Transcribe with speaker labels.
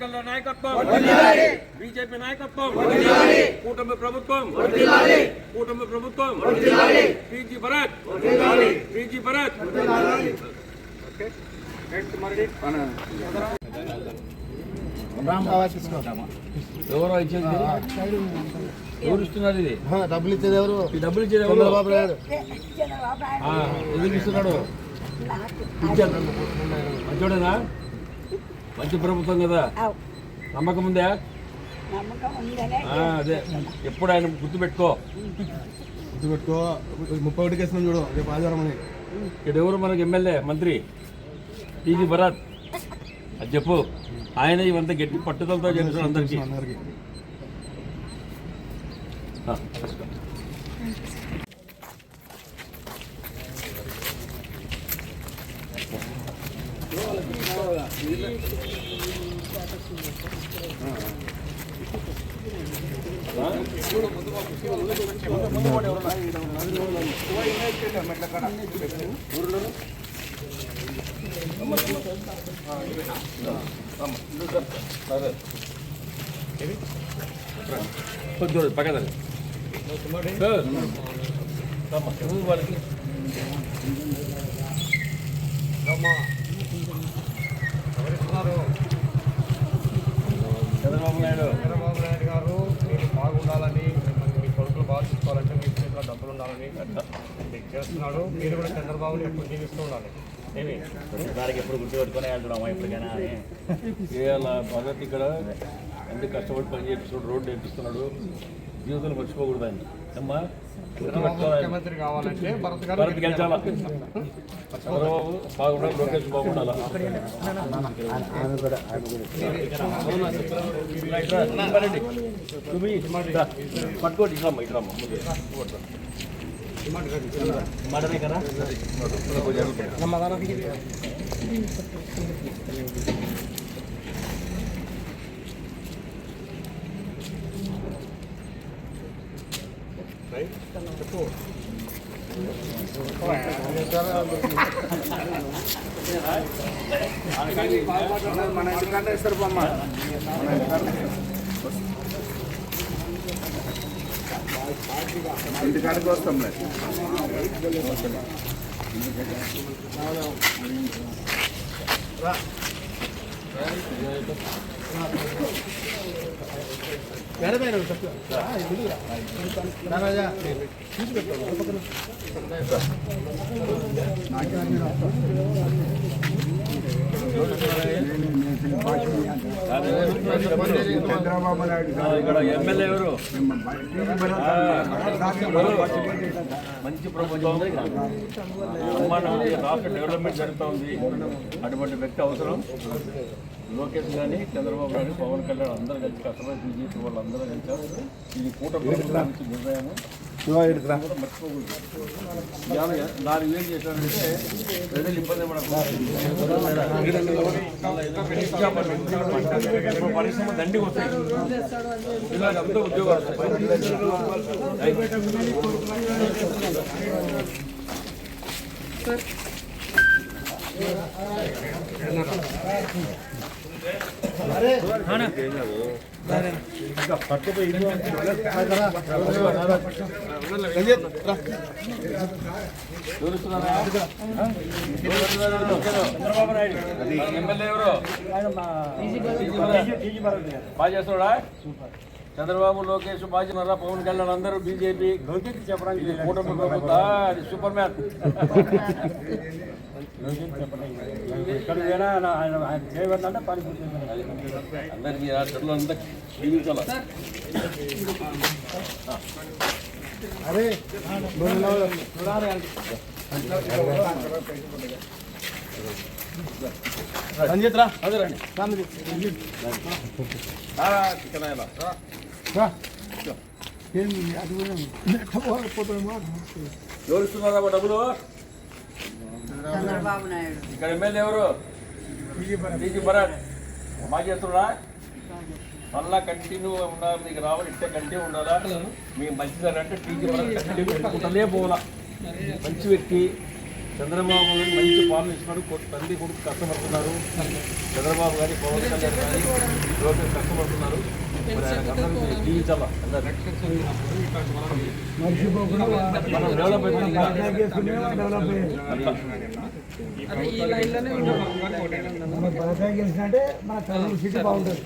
Speaker 1: కళ్యాణ్ నాయకత్వం. బీజేపీ నాయకత్వం. కూటమి ప్రభుత్వం. కూటమి ప్రభుత్వం. పీజీ భరత్. పీజీ భరత్. ఎవరో ఇచ్చేది? ఎవరు ఇస్తున్నారు ఇది?
Speaker 2: డబ్బులు ఇచ్చేది ఎవరు?
Speaker 1: ఈ డబ్బులు ఇచ్చేది ఎవరు?
Speaker 2: చంద్రబాబు నాయుడు.
Speaker 1: ఆ, ఎందుకు ఇస్తున్నాడు? ఇచ్చాడు మంచోడేనా? మంచి ప్రభుత్వం కదా. నమ్మకం ఉందా? అదే. ఎప్పుడు ఆయన గుర్తుపెట్టుకో.
Speaker 2: గుర్తుపెట్టుకో. ముప్పై ఒకటి కేసులు చూడు రేపు ఆదివారం అని.
Speaker 1: ఇక్కడ ఎవరు మనకి ఎమ్మెల్యే? మంత్రి. టీజీ భరత్. అది చెప్పు. ఆయన ఇవంతా గట్టి పట్టుదలతో చేస్తున్నారు అందరికీ.
Speaker 2: అందరికి.
Speaker 1: కొంచెం పక్కదండి సార్ రమ్మా, వాళ్ళకి చంద్రబాబు నాయుడు
Speaker 3: చంద్రబాబు నాయుడు గారు మీరు బాగుండాలని మీ కొడుకులు బాగా చూసుకోవాలంటే మీ చేతిలో డబ్బులు ఉండాలని మీకు చేస్తున్నాడు. మీరు కూడా చంద్రబాబుని ఎప్పుడు జీవిస్తూ ఉండాలి. ఏమి?
Speaker 4: దానికి ఎప్పుడు గుర్తుపెట్టుకునే వెళ్తున్నామా
Speaker 1: ఇవాళ భగత్ ఇక్కడ అన్ని కష్టపడి పని చేపిస్తున్నాడు రోడ్డు వేపిస్తున్నాడు జీవితంలో మర్చిపోకూడదు ఆయన అమ్మా.
Speaker 3: ముఖ్యమంత్రి కావాలంటే భరత్
Speaker 1: గెలిచాలా? చంద్రబాబు బాగుండాలి లోకేష్ బాగుండాలా? పట్టుకోండి ఇట్రమ్మా ఇట్రమ్మా
Speaker 4: కదా
Speaker 2: మన ఎందుకంటే ఇస్తారు బొమ్మ ఇంటికాడికి వస్తాంలే చంద్రబాబు నాయుడు
Speaker 1: ఆ, ఇక్కడ ఎమ్మెల్యే ఎవరు మంచి ప్రభుత్వం రాష్ట్ర డెవలప్మెంట్ జరుగుతూ ఉంది అటువంటి వ్యక్తి అవసరం లోకేష్ కానీ చంద్రబాబు కానీ పవన్ కళ్యాణ్ అందరూ కలిసి కష్టపడి బీజేపీ వాళ్ళు అందరూ కలిసారు ఇది కూటమి నిర్ణయం ಶಿವ ಹಿಡಿದ್ರ ನಾನು ಹೇಗೆ ರೆಡಲ್ಲಿ ಇಬ್ಬಂದಿ ಮಾಡಕ್ಕೆ ದಂಡಿಗೆ ಹೋಗ್ತೇನೆ ಇಲ್ಲ ನಮ್ದು ಉದ್ಯೋಗ ಆಗ್ತದೆ చంద్రబాబు నాయుడు ఎమ్మెల్యే ఎవరు బాగా చేస్తున్నాడా చంద్రబాబు లోకేష్ బాగా చేస్తున్నారా పవన్ కళ్యాణ్ అందరూ బీజేపీ చెప్పడానికి కూటమి ప్రభుత్వ అది సూపర్ మ్యాన్. అందరికీ రాష్ట్రంలో అంతా జీవించాలి?
Speaker 2: అరే రంజిత్ రా.
Speaker 1: అదే రండి. రారా, చికెన్ ఆయలా. ఎవరు ఇస్తున్నారా మా డబ్బులు?
Speaker 5: చంద్రబాబు నాయుడు.
Speaker 1: ఇక్కడ ఎమ్మెల్యే ఎవరు? టీజీ భరత్. బాగా చేస్తున్నా మళ్ళా కంటిన్యూ ఉండాలి మీకు రావాలి ఇట్టే కంటిన్యూ ఉండాలా? మీకు మంచిదని అంటే టీజీ భరత్ కంటిన్యూ పెట్టుకుంటూనే పోవాలా మంచి వ్యక్తి. చంద్రబాబు గారు మంచి పాలన ఇస్తున్నారు తండ్రి కొడుకు కష్టపడుతున్నారు. చంద్రబాబు గారి పవన్ కళ్యాణ్ గారి లోకేష్ కష్టపడుతున్నారు. మరి అందరికీ జీవించాలా. మనం డెవలప్ అయితే
Speaker 6: సిటీ బాగుంటుంది.